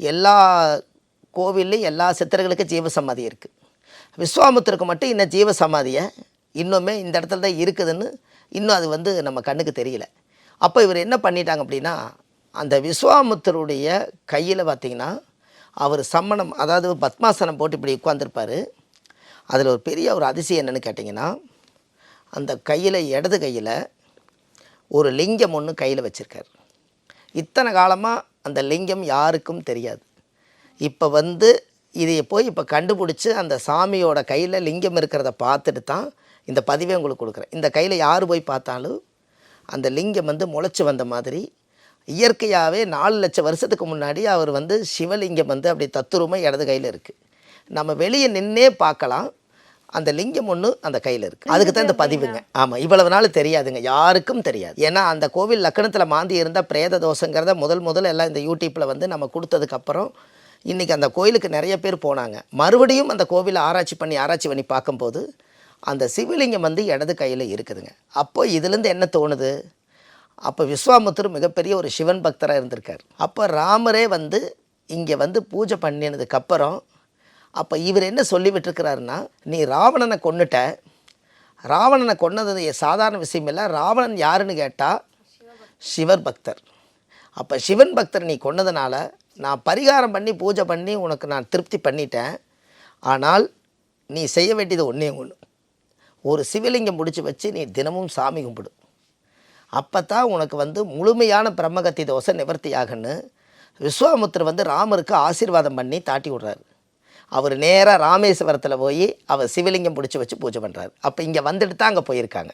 எல்லா கோவில்லையும் எல்லா சித்தர்களுக்கும் ஜீவ சமாதி இருக்குது விஸ்வாமுத்தருக்கு மட்டும் இன்னும் ஜீவ சமாதியை இன்னுமே இந்த இடத்துல தான் இருக்குதுன்னு இன்னும் அது வந்து நம்ம கண்ணுக்கு தெரியல. அப்போ இவர் என்ன பண்ணிட்டாங்க அப்படின்னா அந்த விஸ்வாமுத்தருடைய கையில் பார்த்தீங்கன்னா அவர் சம்மணம் அதாவது பத்மாசனம் போட்டு இப்படி உட்காந்துருப்பார் அதில் ஒரு பெரிய ஒரு அதிசயம் என்னென்னு கேட்டிங்கன்னா அந்த கையில் இடது கையில் ஒரு லிங்கம் ஒன்று கையில் வச்சுருக்கார். இத்தனை காலமாக அந்த லிங்கம் யாருக்கும் தெரியாது. இப்போ வந்து இதை போய் இப்போ கண்டுபிடிச்சி அந்த சாமியோட கையில் லிங்கம் இருக்கிறத பார்த்துட்டு தான் இந்த பதிவை உங்களுக்கு கொடுக்குறேன். இந்த கையில் யார் போய் பார்த்தாலும் அந்த லிங்கம் வந்து முளைச்சி வந்த மாதிரி இயற்கையாகவே நாலு லட்சம் வருஷத்துக்கு முன்னாடி அவர் வந்து சிவலிங்கம் வந்து அப்படி தத்துருமை இடது கையில் இருக்குது நம்ம வெளியே நின்னே பார்க்கலாம். அந்த லிங்கம் ஒன்று அந்த கையில் இருக்குது அதுக்கு தான் இந்த பதிவுங்க. ஆமாம் இவ்வளவு நாள் தெரியாதுங்க. யாருக்கும் தெரியாது. ஏன்னா அந்த கோவில் லக்கணத்தில் மாந்தி இருந்தால் பிரேத தோஷங்கிறத முதல் முதல்ல எல்லாம் இந்த யூடியூப்பில் வந்து நம்ம கொடுத்ததுக்கப்புறம் இன்றைக்கி அந்த கோயிலுக்கு நிறைய பேர் போனாங்க. மறுபடியும் அந்த கோவிலை ஆராய்ச்சி பண்ணி ஆராய்ச்சி பண்ணி பார்க்கும்போது அந்த சிவலிங்கம் வந்து இடது கையில் இருக்குதுங்க. அப்போ இதுலேருந்து என்ன தோணுது? அப்போ விஸ்வாமுத்தர் மிகப்பெரிய ஒரு சிவன் பக்தராக இருந்திருக்கார். அப்போ ராமரே வந்து இங்கே வந்து பூஜை பண்ணினதுக்கப்புறம் அப்போ இவர் என்ன சொல்லிவிட்டுருக்கிறாருன்னா நீ ராவணனை கொன்னுட்ட. ராவணனை கொன்னது சாதாரண விஷயம் இல்லை ராவணன் யாருன்னு கேட்டால் சிவர் பக்தர். அப்போ சிவன் பக்தர் நீ கொன்னதுனால நான் பரிகாரம் பண்ணி பூஜை பண்ணி உனக்கு நான் திருப்தி பண்ணிட்டேன். ஆனால் நீ செய்ய வேண்டியது ஒன்றே ஒன்று ஒரு சிவலிங்கம் முடிச்சு வச்சு நீ தினமும் சாமி கும்பிடு. அப்போ தான் உனக்கு வந்து முழுமையான பிரம்மகத்தி தோசை நிவர்த்தி ஆகுன்னு விஸ்வாமுத்திரர் வந்து ராமருக்கு ஆசீர்வாதம் பண்ணி தாட்டி விடுறாரு. அவர் நேராக ராமேஸ்வரத்தில் போய் அவர் சிவலிங்கம் பிடிச்சி வச்சு பூஜை பண்ணுறாரு அப்போ இங்கே வந்துட்டு தான் அங்கே போயிருக்காங்க.